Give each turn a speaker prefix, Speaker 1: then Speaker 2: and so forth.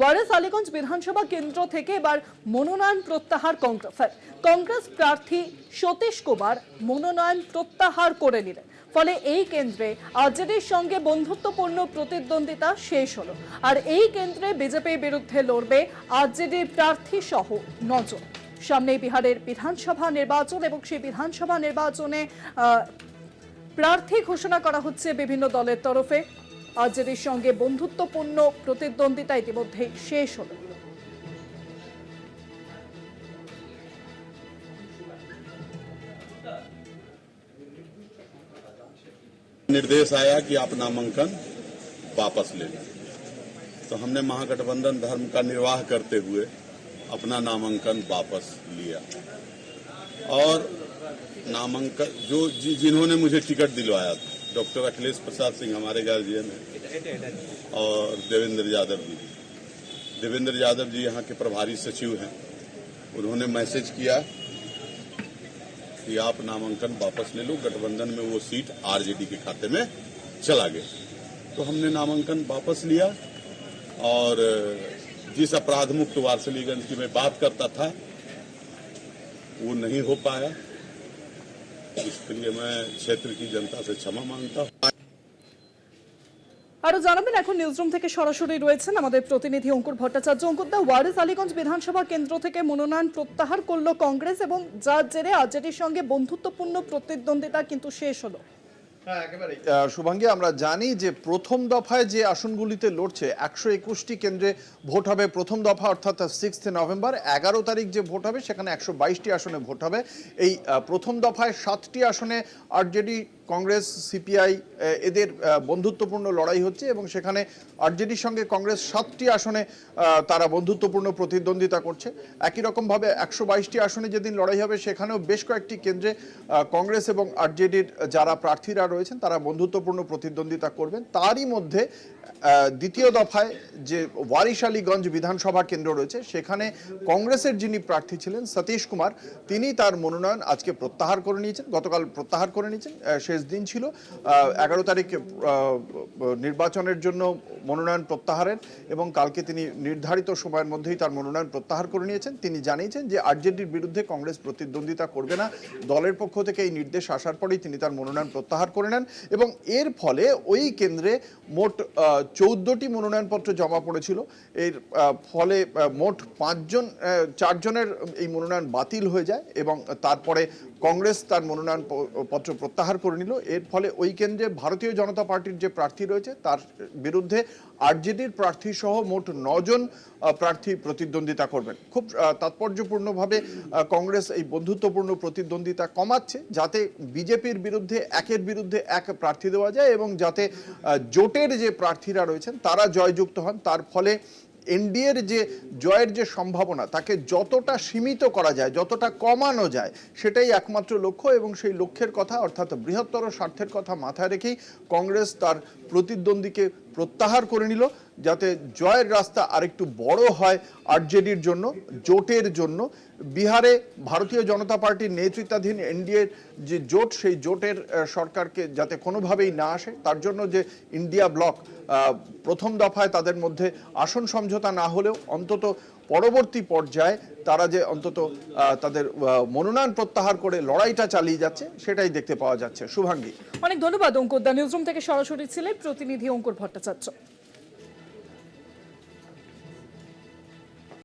Speaker 1: ওয়ারেস আলীগঞ্জ বিধানসভা কেন্দ্র থেকে এবার মনোনয়ন প্রত্যাহার কংগ্রেসের কংগ্রেস প্রার্থী সতীশ কুমার মনোনয়ন প্রত্যাহার করে নিলেন। ফলে এই কেন্দ্রে আরজেডির সঙ্গে বন্ধুত্বপূর্ণ প্রতিদ্বন্দ্বিতা শেষ হলো। আর এই কেন্দ্রে বিজেপির বিরুদ্ধে লড়বে আরজেডির প্রার্থী সহ নজন। সামনে বিহারের বিধানসভা নির্বাচন এবং সেই বিধানসভা নির্বাচনে প্রার্থী ঘোষণা করা হচ্ছে বিভিন্ন দলের তরফে। আরজেডির সঙ্গে বন্ধুত্বপূর্ণ প্রতিদ্বন্দ্বিতা ইতিমধ্যেই শেষ হলো
Speaker 2: निर्देश आया कि आप नामांकन वापस ले लें तो हमने महागठबंधन धर्म का निर्वाह करते हुए अपना नामांकन वापस लिया और नामांकन जो जि, जिन्होंने मुझे टिकट दिलवाया था डॉक्टर अखिलेश प्रसाद सिंह हमारे गार्जियन हैं। और देवेंद्र यादव जी। देवेंद्र यादव जी यहाँ के प्रभारी सचिव हैं। उन्होंने मैसेज किया कि आप नामांकन वापस ले लो, गठबंधन में वो सीट आरजेडी के खाते में चला गया। तो हमने नामांकन वापस लिया और, जिस अपराध मुक्त वारसलीगंज की मैं बात करता था, वो नहीं हो पाया। इसके लिए मैं क्षेत्र की जनता से क्षमा मांगता हूँ
Speaker 1: আরো জানাবেন এখন নিউজরুম থেকে সরাসরি রয়েছেন আমাদের প্রতিনিধি অঙ্কুর ভট্টাচার্য অঙ্কুর দা ওয়ারিস আলীগঞ্জ বিধানসভা কেন্দ্র থেকে মনোনয়ন প্রত্যাহার করলো কংগ্রেস এবং যার জেরে আরজেডির সঙ্গে বন্ধুত্বপূর্ণ প্রতিদ্বন্দ্বিতা কিন্তু শেষ হলো
Speaker 3: হ্যাঁ একেবারেই আহ, শুভাঙ্গী, আমরা জানি যে প্রথম দফায় যে আসনগুলিতে লড়ছে, একশো একুশটি কেন্দ্রে ভোট হবে প্রথম দফা, অর্থাৎ সিক্সথ নভেম্বর এগারো তারিখ যে ভোট হবে, সেখানে একশো বাইশটি আসনে ভোট হবে। এই প্রথম দফায় সাতটি আসনে আরজেডি কংগ্রেস, সিপিআই এদের বন্ধুত্বপূর্ণ লড়াই হচ্ছে এবং সেখানে আরজেডির সঙ্গে কংগ্রেস সাতটি আসনে তারা বন্ধুত্বপূর্ণ প্রতিদ্বন্দ্বিতা করছে। একই রকমভাবে একশো বাইশটি আসনে যেদিন লড়াই হবে, সেখানেও বেশ কয়েকটি কেন্দ্রে কংগ্রেস এবং আরজেডির যারা প্রার্থীরা রয়েছেন, তারা বন্ধুত্বপূর্ণ প্রতিদ্বন্দ্বিতা করবেন। তারই মধ্যে দ্বিতীয় দফায় যে ওয়ারিশ আলীগঞ্জ বিধানসভা কেন্দ্র রয়েছে, সেখানে কংগ্রেসের যিনি প্রার্থী ছিলেন সতীশ কুমার, তিনি তার মনোনয়ন আজকে প্রত্যাহার করে নিয়েছেন, গতকাল প্রত্যাহার করে নিয়েছেন শেষ দিন ছিল। এগারো তারিখ নির্বাচনের জন্য মনোনয়ন প্রত্যাহারের এবং কালকে তিনি নির্ধারিত সময়ের মধ্যেই তার মনোনয়ন প্রত্যাহার করে নিয়েছেন। তিনি জানিয়েছেন যে আরজেডির বিরুদ্ধে কংগ্রেস প্রতিদ্বন্দ্বিতা করবে না। দলের পক্ষ থেকে এই নির্দেশ আসার পরেই তিনি তার মনোনয়ন প্রত্যাহার করে নেন এবং এর ফলে ওই কেন্দ্রে মোট চৌদ্দটি মনোনয়নপত্র জমা পড়েছিল। এর ফলে মোট পাঁচজন চারজনের এই মনোনয়ন বাতিল হয়ে যায় এবং তারপরে কংগ্রেস তার মনোনয়ন পত্র প্রত্যাহার করে নিল। এর ফলে ওই কেন্দ্রে ভারতীয় জনতা পার্টির যে প্রার্থী রয়েছে, তার বিরুদ্ধে আরজেডির প্রার্থী সহ মোট নজন প্রার্থী প্রতিদ্বন্দ্বিতা করবেন। খুব তাৎপর্যপূর্ণভাবে কংগ্রেস এই বন্ধুত্বপূর্ণ প্রতিদ্বন্দ্বিতা কমাচ্ছে যাতে বিজেপির বিরুদ্ধে, একের বিরুদ্ধে এক প্রার্থী দেওয়া যায় এবং যাতে জোটের যে প্রার্থীরা রয়েছেন তারা জয়যুক্ত হন। তার ফলে এনডিএর যে জয়ের যে সম্ভাবনা, তাকে যতটা সীমিত করা যায়, যতটা কমানো যায়, সেটাই একমাত্র লক্ষ্য এবং সেই লক্ষ্যের কথা, অর্থাৎ বৃহত্তর স্বার্থের কথা মাথায় রেখেই কংগ্রেস তার প্রতিদ্বন্দ্বীকে প্রত্যাহার করে নিল যাতে জয়ের রাস্তা আরেকটু বড় হয় আরজেডির জন্য, জোটের জন্য। বিহারে ভারতীয় জনতা পার্টির নেতৃত্বাধীন এনডিএর যে জোট, সেই জোটের সরকারকে যাতে কোনোভাবেই না আসে, তার জন্য যে ইন্ডিয়া ব্লক প্রথম দফায় তাদের মধ্যে আসন সমঝোতা না হলেও অন্তত পরবর্তী পর্যায়ে তারা যে অন্তত তাদের মনোনয়ন প্রত্যাহার করে লড়াইটা চালিয়ে যাচ্ছে, সেটাই দেখতে পাওয়া যাচ্ছে। শুভাঙ্গী।
Speaker 1: অনেক ধন্যবাদ অঙ্কুর দা। নিউজরুম থেকে সরাসরি ছিলেন প্রতিনিধি অঙ্কুর ভট্টাচার্য।